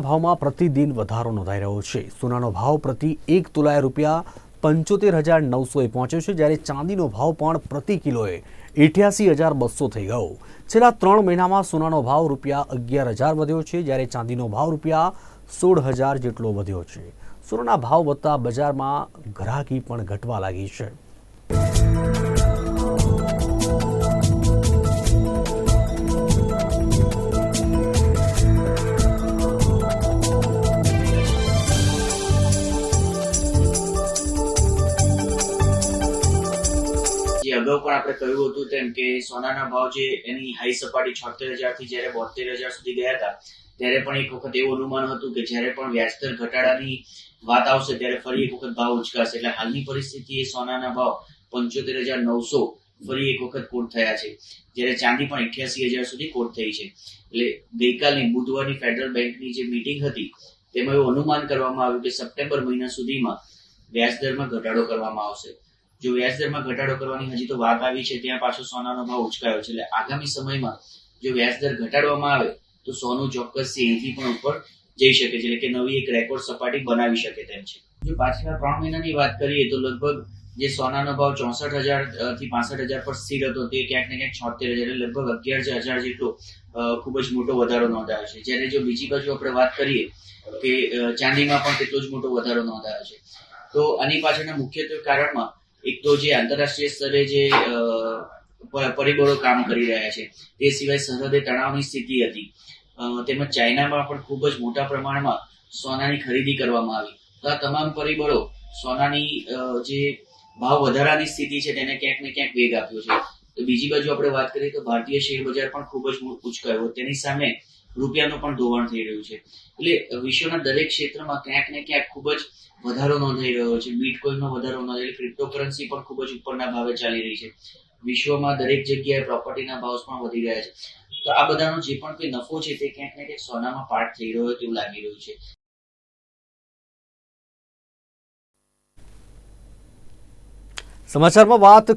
ભાવમાં પ્રતિદિન વધારો નોંધાઈ રહ્યો છે. સોનાનો ભાવ પ્રતિ એક તુલાએ રૂપિયા પંચોતેર હજાર નવસોએ પહોંચ્યો છે, જ્યારે ચાંદીનો ભાવ પણ પ્રતિ કિલોએ એઠ્યાસી હજાર બસો થઈ ગયો. છેલ્લા ત્રણ મહિનામાં સોનાનો ભાવ રૂપિયા અગિયાર હજાર વધ્યો છે, જ્યારે ચાંદીનો ભાવ રૂપિયા સોળ હજાર જેટલો વધ્યો છે. સોનાના ભાવ વધતા બજારમાં ગ્રાહકી પણ ઘટવા લાગી છે. અગાઉ પણ આપણે કહ્યું હતું તેમ કે સોનાના ભાવ જે એની હાઈ સપાટી છોતેર હજારથી જ્યારે બોતેર હજાર સુધી ગયા હતા, ત્યારે પણ એક વખત એવું અનુમાન હતું કે જ્યારે પણ વ્યાજદર ઘટાડાની વાત આવશે ત્યારે ફરી એક વખત ભાવ ઉચકાશે. એટલે હાલની પરિસ્થિતિએ સોનાના ભાવ પંચોતેર હજાર નવસો ફરી એક વખત કોટ થયા છે, જ્યારે ચાંદી પણ અઠ્યાસી હજાર સુધી કોટ થઈ છે. એટલે ગઈકાલની બુધવારની ફેડરલ બેંકની જે મીટિંગ હતી, તેમાં એવું અનુમાન કરવામાં આવ્યું કે સપ્ટેમ્બર મહિના સુધીમાં વ્યાજદરમાં ઘટાડો કરવામાં આવશે. જો વ્યાજદરમાં ઘટાડો કરવાની હજી તો વાત આવી છે, ત્યાં પાછો સોનાનો ભાવ ઉચકાયો છે. એટલે આગામી સમયમાં જો વ્યાજદર ઘટાડવામાં આવે, તો સોનું ચોક્કસ એથી પણ ઉપર જઈ શકે છે. એટલે કે નવી એક રેકોર્ડ સપાટી બનાવી શકે તેમ છે. જો પાછલા ત્રણ મહિનાની વાત કરીએ, તો લગભગ જે સોનાનો ભાવ ચોસઠ હજારથી પાસઠ હજાર પર સ્થિર હતો, તે ક્યાંક ને ક્યાંક છોતેર હજાર લગભગ અગિયાર હજાર જેટલો ખૂબ જ મોટો વધારો નોંધાયો છે. જ્યારે જો બીજી બાજુ આપણે વાત કરીએ, કે ચાંદીમાં પણ તેટલો જ મોટો વધારો નોંધાયો છે. તો આની પાછળના મુખ્યત્વે કારણમાં એક તો જે આંતરરાષ્ટ્રીય સ્તરે જે પરિબળો કામ કરી રહ્યા છે, તે સિવાય સરહદે તણાવની સ્થિતિ હતી. તેમજ ચાઇનામાં પણ ખૂબ જ મોટા પ્રમાણમાં સોનાની ખરીદી કરવામાં આવી. તો આ તમામ પરિબળો સોનાની જે ભાવ વધારાની સ્થિતિ છે તેને ક્યાંક ને ક્યાંક વેગ આપ્યો છે. તો બીજી બાજુ આપણે વાત કરીએ તો ભારતીય શેર બજાર પણ ખૂબ જ ઉચકાયો. તેની સામે રૂપિયાનું પણ ધોવાણ થઈ રહ્યું છે. એટલે વિશ્વના દરેક ક્ષેત્રમાં ક્યાંક ને ક્યાંક ખૂબ જ વધારો નોંધાઈ રહ્યો છે. બીટકોઈનનો વધારો નોંધાઈ ક્રિપ્ટોકરન્સી પણ ખૂબ જ ઉપરના ભાવે ચાલી રહી છે. વિશ્વમાં દરેક જગ્યાએ પ્રોપર્ટીના ભાવ પણ વધી રહ્યા છે. તો આ બધાનો જે પણ કોઈ નફો છે તે ક્યાંક ને ક્યાંક સોનામાં પાર્ટ થઈ રહ્યો હોય તેવું લાગી રહ્યું છે. સમાચારમાં વાત